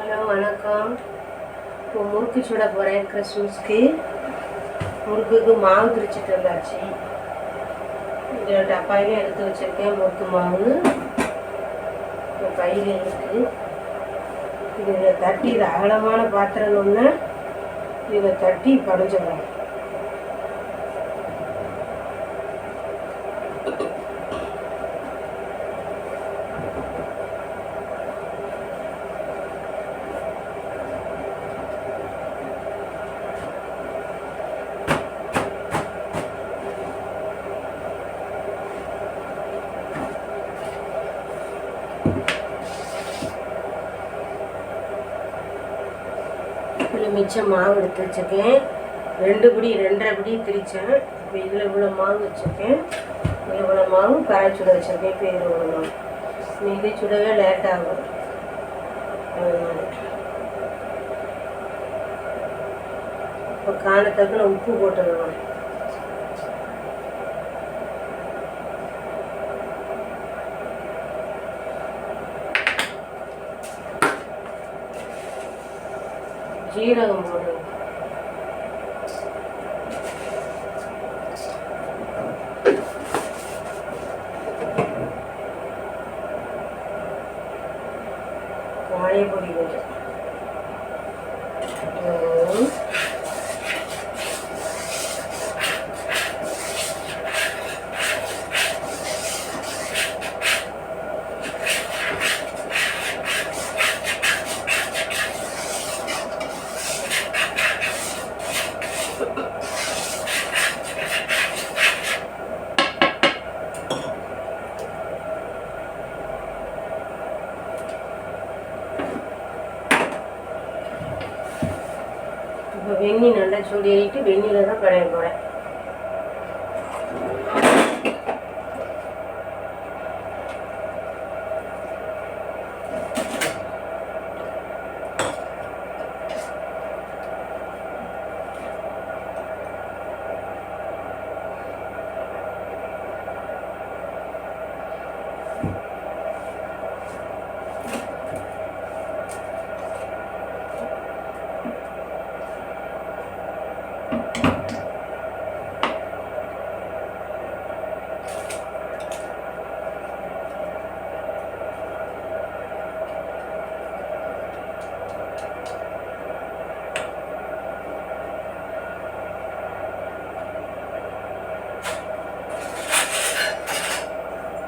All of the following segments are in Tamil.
ஹலோ வணக்கம். இப்போ முறுக்கு சுட போகிறேன் கிறிஸ்மஸ்க்கு. முறுக்குக்கு மாவு திரிச்சிட்டு வந்தாச்சு. இந்த டப்பாயிலையும் எடுத்து வச்சுருக்கேன் முறுக்கு மாவு. இந்த பையில இருக்கு. இதில் தட்டி இது அகலமான பாத்திரம் ஒன்று இதில் தட்டி படைஞ்சிடலாம் இதில் மாவு எடுத்து வச்சுருக்கேன். ரெண்டு பிடி ரெண்டரை பிடி திரிச்சேன் இப்போ இதில் இவ்வளோ மாவு வச்சுருக்கேன். இதில் இவ்வளோ மாவு கரை சுட வச்சுருக்கேன். இப்போ இதில் இவ்வளோ மாவு. இது சுடவே லேட் ஆகும். இப்போ இப்போ நான் உப்பு போட்டுருவேன். శ్రీరంగం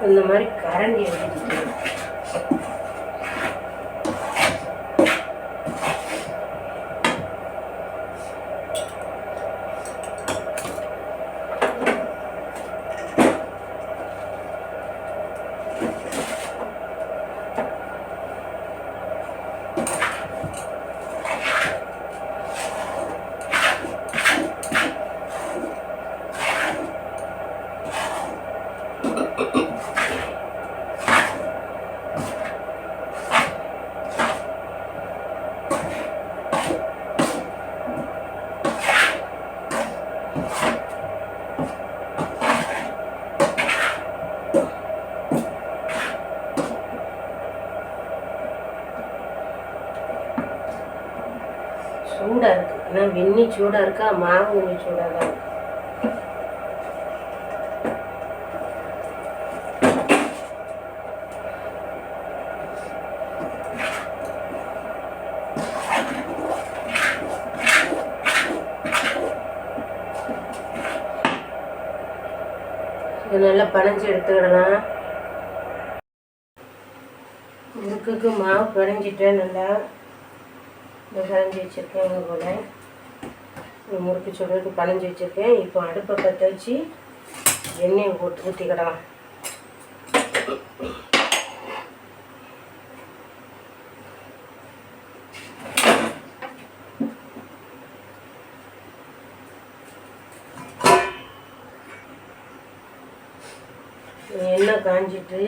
இந்த மாதிரி கரண்டி சூடா இருக்கு. ஆனா வெந்நி சூடா இருக்கா? மாவு கொஞ்சம் சூடா தான் இது நல்லா பனைஞ்சு எடுத்துக்கிடலாம். முறுக்குக்கு மாவு பனைஞ்சிட்டேன் நல்லா. இந்த கரைஞ்சி வச்சுருக்கேன் இங்கே போல். முறுக்கு சுடுறதுக்கு கலைஞ்சி வச்சுருக்கேன். இப்போ அடுப்பை பற்ற வச்சு எண்ணெயை போட்டு ஊற்றிக்கிடலாம் எண்ணெய் காஞ்சிட்டு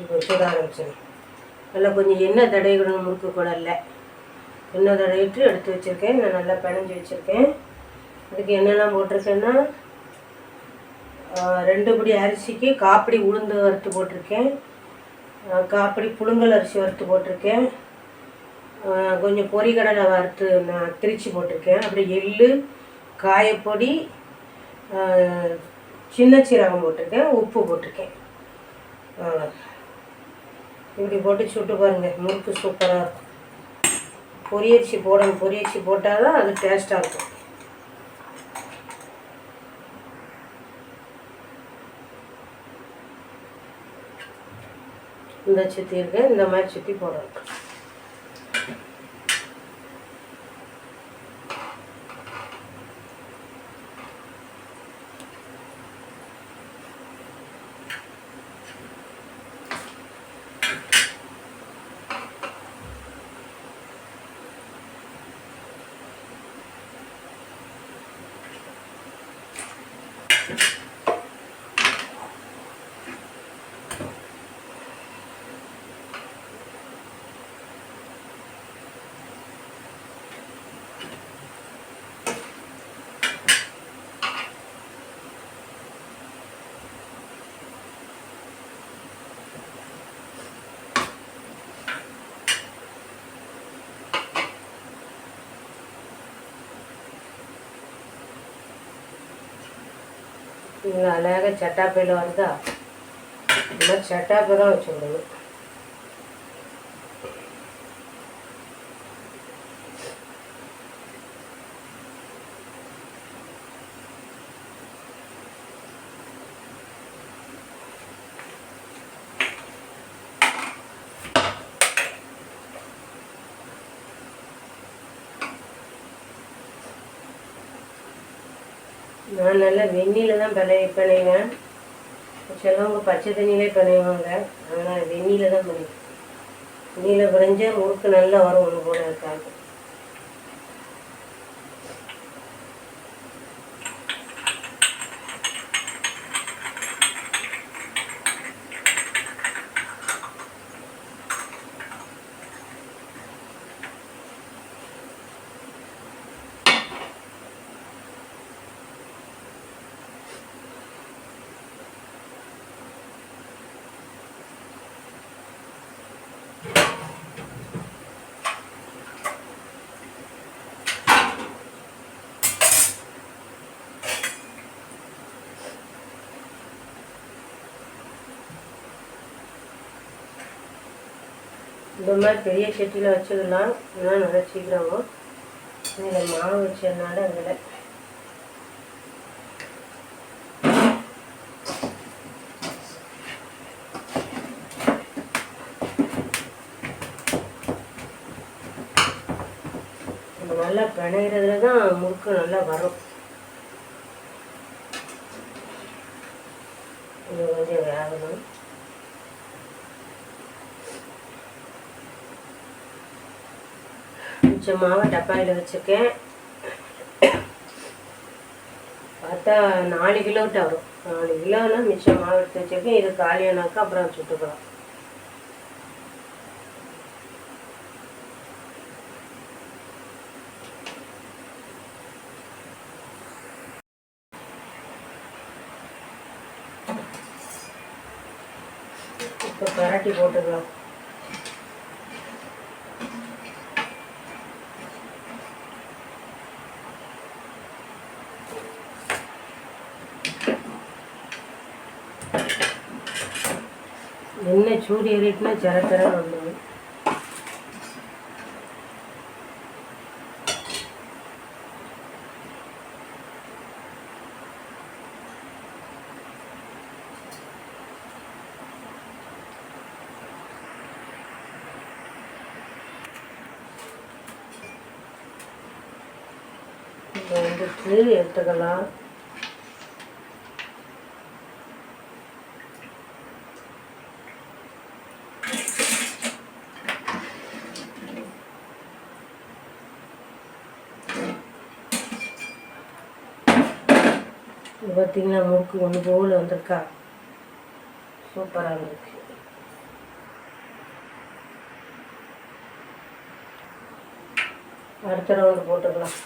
இப்போ சுட ஆரம்பிச்சிடும் நல்லா கொஞ்சம் எண்ணெய் தடவிக்கணும் முறுக்கு குடல்ல. இன்னொரு தடவிட்டு எடுத்து வச்சுருக்கேன். நான் நல்லா பிணைஞ்சி வச்சுருக்கேன். அதுக்கு என்னெல்லாம் போட்டிருக்கேன்னா ரெண்டு படி அரிசிக்கு காப்படி உளுந்து வறுத்து போட்டிருக்கேன். காப்படி புழுங்கல் அரிசி வறுத்து போட்டிருக்கேன். கொஞ்சம் பொறிகடலை வறுத்து நான் திரிச்சு போட்டிருக்கேன். அப்படி எள்ளு காயப்பொடி சின்ன சீரகம் போட்டிருக்கேன். உப்பு போட்டிருக்கேன். இப்படி போட்டு சுட்டு பாருங்கள் முறுக்கு சூப்பராக இருக்கும். பொரியரிசி போடணும். பொரியரிசி போட்டால் தான் அது டேஸ்ட்டாக இருக்கும். இந்த சுற்றி இருக்கு இந்த மாதிரி சுற்றி போடணும். இங்கே அழகாக சட்டாப்பையில் வருதா இந்த மாதிரி சட்டாப்பை தான் வச்சு விடணும் நான் நல்லா வெந்நியில் தான் பிணைய சிலவங்க பச்சை தண்ணியிலே பிணைவாங்க. ஆனால் வெந்நியில் தான் பிணைவேன் வெந்நியில் பிணைஞ்சா முறுக்கு நல்லா வரும் ஒன்று போல இருக்காது இந்த மாதிரி பெரிய சட்டியில் வச்சுக்கலாம் இதெல்லாம் நல்லா சீக்கிரமாக இதில் மாவு வச்சதுனால அதில் நல்லா பிணைகிறதுல தான் முறுக்கு நல்லா வரும். இது கொஞ்சம் வேகணும். கொஞ்சம் மாவை டப்பாயில் வச்சுருக்கேன். பார்த்தா நாலு கிலோட்ட வரும். நாலு கிலோனா மிச்சம் மாவு எடுத்து வச்சுருக்கேன். இது காலியானாக்கா அப்புறம் சுட்டுக்கலாம். இப்போ பரட்டி போட்டுக்கலாம். எண்ணெய் சூடு ஏறிட்டுனா ஜர வந்துடும் வந்துட்டு எடுத்துக்கலாம். இது பார்த்தீங்கன்னா முறுக்கு ஒன்று போல் வந்திருக்கா. சூப்பராக இருக்கு. அடுத்த ரவுண்டு போட்டுக்கலாம்.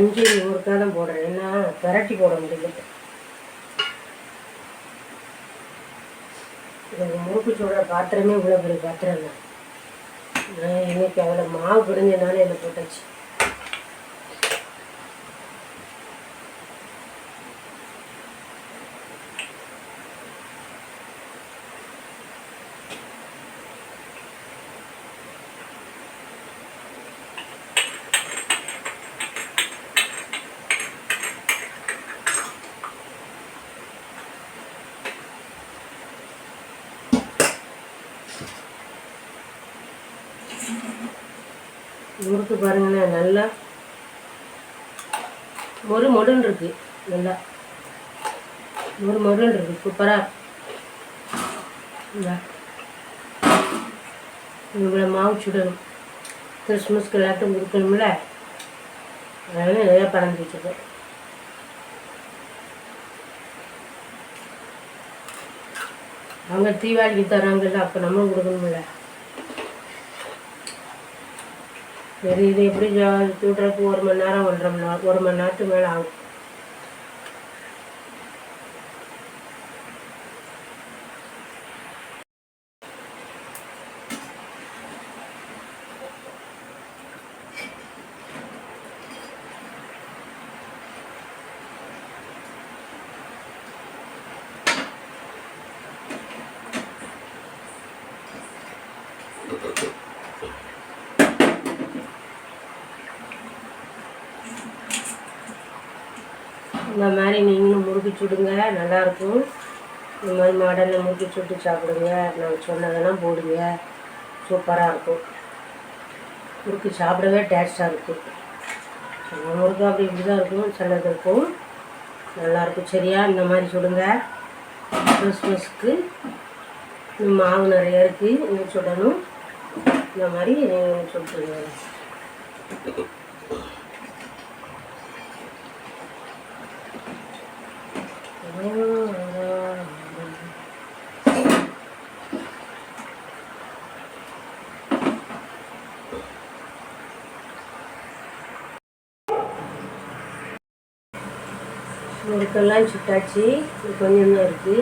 அஞ்சு நூறுக்காக தான் போடுறேன் ஏன்னா பிரட்டி போட முடியல. எனக்கு முறுக்கு சொல்கிற பாத்திரமே இவ்வளோ பெரிய பாத்திரம் தான் நான் இன்னைக்கு அவ்வளோ மாவு பிடிஞ்சனால என்ன போட்டாச்சு. முறுக்கு பாருங்களேன் நல்லா மொறு மொடுன்னு இருக்கு நல்லா. மொறு மொடுன்னு இருக்கு சூப்பராக இவ்வளோ மாவு சுடணும். கிறிஸ்மஸ்க்கு எல்லாத்தையும் கொடுக்கணும்ல? அதனால நிறையா பறந்து வச்சுருக்கேன். அவங்க தீபாவளிக்கு தராங்கல்ல அப்போ நம்ம கொடுக்கணும்ல? சரி இது எப்படி தூட்டுறதுக்கு ஒரு மணி நேரம் ஒன்றரை மணி நேரம் ஒரு மணி நேரத்துக்கு மேலே ஆகும். இந்த மாதிரி நீங்களும் முறுக்கு சுடுங்க நல்லாயிருக்கும் இந்த மாதிரி மாடலில் முறுக்கி சுட்டு சாப்பிடுங்க. நான் சொன்னதெல்லாம் போடுங்க. சூப்பராக இருக்கும். முறுக்கு சாப்பிடவே டேஸ்ட்டாக இருக்கும். சில முறுக்கு அப்படி இப்படி தான் இருக்கும். சிலது இருக்கும். நல்லாயிருக்கும் சரியா? இந்த மாதிரி சுடுங்க. கிறிஸ்மஸ்க்கு மாவு நிறைய இருக்குது நீங்கள் சுடணும். இந்த மாதிரி நீங்கள் சுட்டுருங்க. முறுக்கெல்லாம் சுட்டாச்சு. இது கொஞ்சம் தான் இருக்குது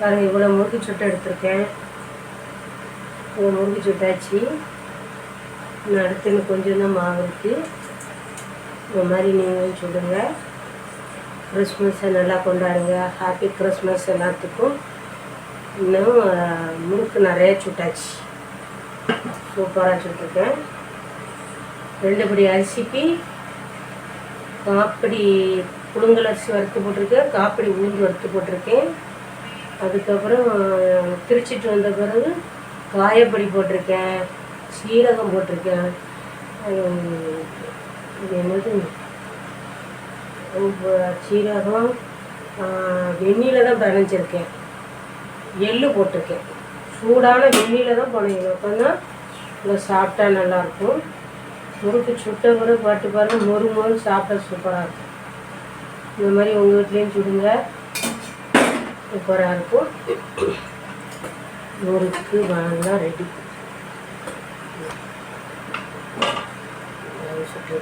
பாருங்கள் இவ்வளோ முறுக்கு சுட்டை எடுத்திருக்கேன். இவ்வளோ முறுக்கு சுட்டாச்சு. இன்னும் அடுத்து இன்னும் கொஞ்சம் தான் மாவு இருக்குது இந்த மாதிரி நீங்களும் சொல்லுங்கள் கிறிஸ்மஸை நல்லா கொண்டாடுங்க? ஹாப்பி கிறிஸ்மஸ் எல்லாத்துக்கும் இன்னும் முழுக்கு முறுக்கு நிறைய சுட்டாச்சு. சூப்பராக சுட்டிருக்கேன். ரெண்டு படி அரிசிக்கு காப்படி புழுங்கல் அரிசி வறுத்து போட்டிருக்கேன். காப்படி உளுந்து வறுத்து போட்டிருக்கேன். அதுக்கப்புறம் திரிச்சிட்டு வந்த பிறகு காயப்பொடி போட்டிருக்கேன். சீரகம் போட்டிருக்கேன். இது என்னது? சீரகம் வெந்நில தான் பிணைஞ்சிருக்கேன். எள்ளு போட்டிருக்கேன். சூடான வெந்நில தான் பிணையணும். அப்போ தான் இதை சாப்பிட்டா நல்லாயிருக்கும். முறுக்கு சுட்ட கூட பாட்டு பாருங்கள் மொறு மொறு சாப்பிட சூப்பராக இருக்கும். இந்த மாதிரி உங்கள் வீட்லேயும் சுடுங்க. சூப்பராக இருக்கும். முறுக்கு வாங்க ரெடி. சுட்டு